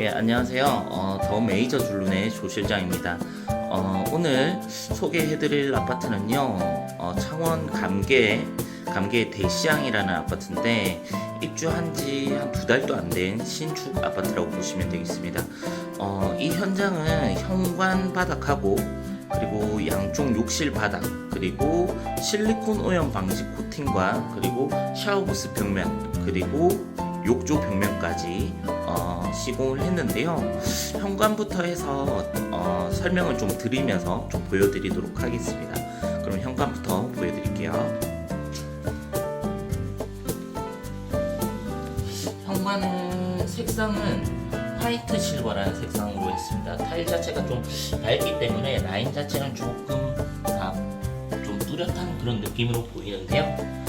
예, 안녕하세요. 어, 더 메이저 줄눈의 조 실장입니다. 어, 오늘 소개해드릴 아파트는요, 어, 창원 감계, 감계 대시양이라는 아파트인데, 입주한 지 한 두 달도 안 된 신축 아파트라고 보시면 되겠습니다. 어, 이 현장은 현관 바닥하고, 그리고 양쪽 욕실 바닥, 그리고 실리콘 오염 방지 코팅과, 그리고 샤워부스 벽면, 그리고 욕조 벽면까지 어, 시공을 했는데요. 현관부터 해서 어, 설명을 좀 드리면서 좀 보여드리도록 하겠습니다. 그럼 현관부터 보여드릴게요. 현관은 색상은 화이트 실버라는 색상으로 했습니다. 타일 자체가 좀 밝기 때문에 라인 자체는 조금 다좀 뚜렷한 그런 느낌으로 보이는데요.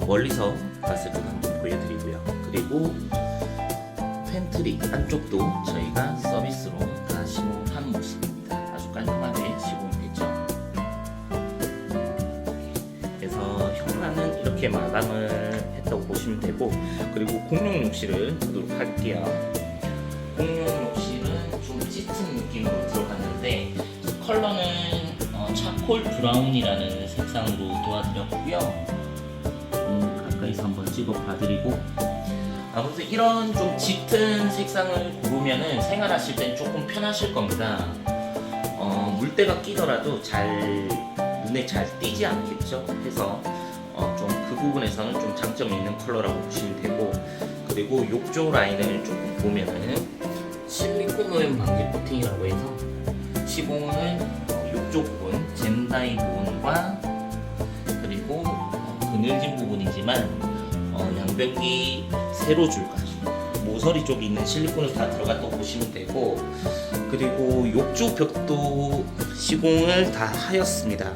어, 멀리서 봤을 때는 한번 보여드리고요. 그리고 팬트리 안쪽도 저희가 서비스로 다 시공한 모습입니다. 아주 깔끔하게 시공됐죠. 그래서 현관은 이렇게 마감을 했다고 보시면 되고 그리고 공용 욕실을 보도록 할게요. 공용 욕실은 좀 짙은 느낌으로 들어갔는데 컬러는 어, 차콜 브라운이라는 색상으로 도와드렸고요. 음, 가까이서 한번 찍어 봐드리고 아무튼 이런 좀 짙은 색상을 고르면은 생활하실 땐 조금 편하실 겁니다. 어, 물때가 끼더라도 잘 눈에 잘 띄지 않겠죠. 해서 어, 좀그 부분에서는 좀 장점이 있는 컬러라고 보시면 되고 그리고 욕조 라인을 조금 보면은 실리콘 오염 방지 코팅이라고 해서 시공은 어, 욕조 부분, 젠다이 부분과 어, 그늘진 부분이지만 어, 양변기 세로줄까지 모서리 쪽에 있는 실리콘을 다 들어갔다고 보시면 되고 그리고 욕조 벽도 시공을 다 하였습니다.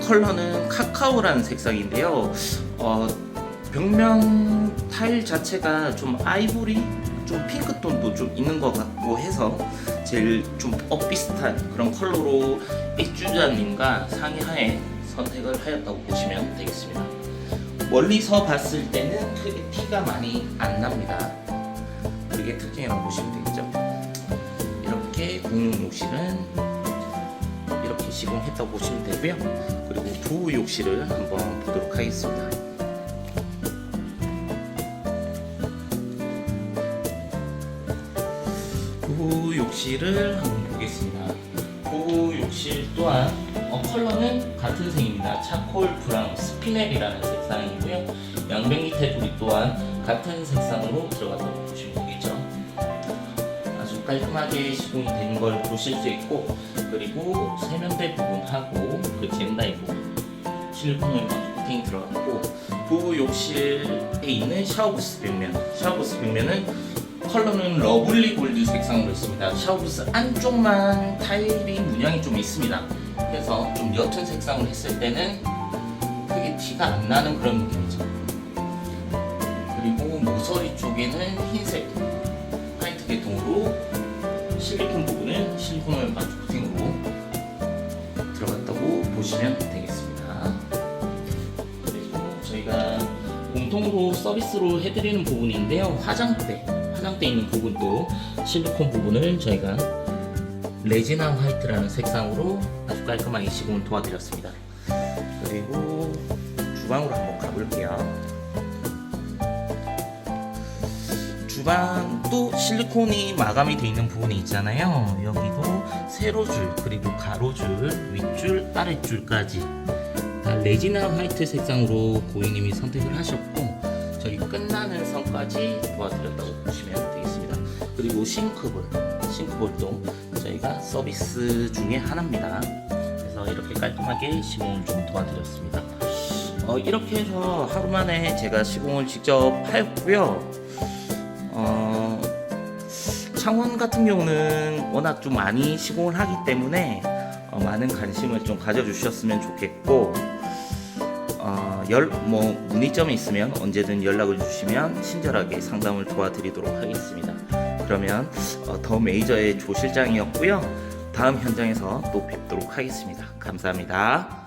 컬러는 카카오라는 색상인데요. 어, 벽면 타일 자체가 좀 아이보리, 좀 핑크톤도 좀 있는 것 같고 해서 제일 좀 엇비슷한 그런 컬러로 입주자님과 상의하에 선택을 하였다고 보시면 되겠습니다. 멀리서 봤을 때는 크게 티가 많이 안 납니다. 그게 특징이라고 보시면 되겠죠. 이렇게 공용 욕실은 이렇게 시공했다고 보시면 되고요. 그리고 부부 욕실을 한번 보도록 하겠습니다. 부부 욕실을 한번 보겠습니다. 부부 욕실 또한 어, 컬러는 같은 색입니다. 차콜 브라운 스피넬이라는 색상이고요. 양변기 테두리 또한 같은 색상으로 들어갔다고 보시면 되겠죠. 아주 깔끔하게 시공이 된 걸 보실 수 있고 그리고 세면대 부분하고 그 젠다이 부분 실리콘 방지 코팅이 들어갔고 부부 욕실에 있는 샤워부스 벽면 샤워부스 벽면은 컬러는 러블리 골드 색상으로 있습니다. 샤워부스 안쪽만 타일이 문양이 좀 있습니다. 그래서 좀 옅은 색상을 했을 때는 크게 티가 안 나는 그런 느낌이죠. 그리고 모서리 쪽에는 흰색 화이트 계통으로 실리콘 부분은 실리콘을 반죽 코팅으로 들어갔다고 보시면 되겠습니다. 그리고 저희가 공통으로 서비스로 해드리는 부분인데요. 화장대, 화장대 있는 부분도 실리콘 부분을 저희가 레지나 화이트라는 색상으로 아주 깔끔하게 시공을 도와드렸습니다. 그리고 주방으로 한번 가볼게요. 주방도 실리콘이 마감이 되어 있는 부분이 있잖아요. 여기도 세로줄 그리고 가로줄 윗줄 아랫줄까지 다 레지나 화이트 색상으로 고객님이 선택을 하셨고 저기 끝나는 선까지 도와드렸다고 보시면 되겠습니다. 그리고 싱크볼 싱크볼도 저희가 서비스 중에 하나입니다. 그래서 이렇게 깔끔하게 시공을 좀 도와드렸습니다. 어, 이렇게 해서 하루 만에 제가 시공을 직접 하였고요. 어, 창원 같은 경우는 워낙 좀 많이 시공을 하기 때문에 어, 많은 관심을 좀 가져주셨으면 좋겠고 어, 열, 뭐 문의점이 있으면 언제든 연락을 주시면 친절하게 상담을 도와드리도록 하겠습니다. 그러면 어, 더 메이저의 조 실장이었고요. 다음 현장에서 또 뵙도록 하겠습니다. 감사합니다.